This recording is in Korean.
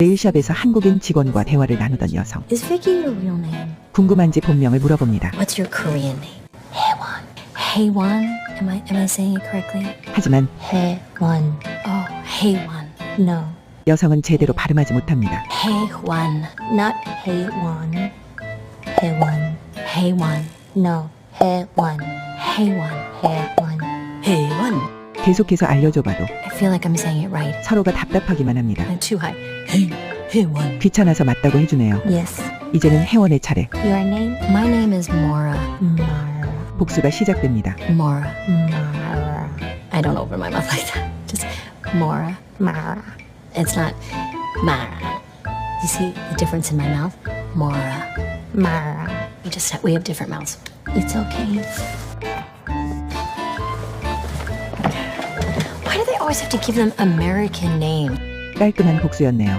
네일샵에서 한국인 직원과 대화를 나누던 여성. Is Vicky your real name? 궁금한지 본명을 물어봅니다. What's your Korean name? Haewon. Haewon? Am I am I saying it correctly? 하지만 Haewon. Oh, Haewon. No. 여성은 제대로 발음하지 못합니다. Haewon. Not Haewon. Haewon. Haewon. No. Haewon. Haewon. Haewon. Haewon. 계속해서 알려줘봐도 I feel like I'm saying it right. 서로가 답답하기만 합니다. I'm too high. Hey, Haewon. 귀찮아서 맞다고 해주네요. Yes. 이제는 혜원의 차례. Your name? My name is Mora. Mara. 복수가 시작됩니다. Mora. Mara. I don't open my mouth like that. Just Mora. Mara. It's not Mara. You see the difference in my mouth? Mora. Mara. We just have, we have different mouths. It's okay. always have to give them American names? 깔끔한 복수였네요.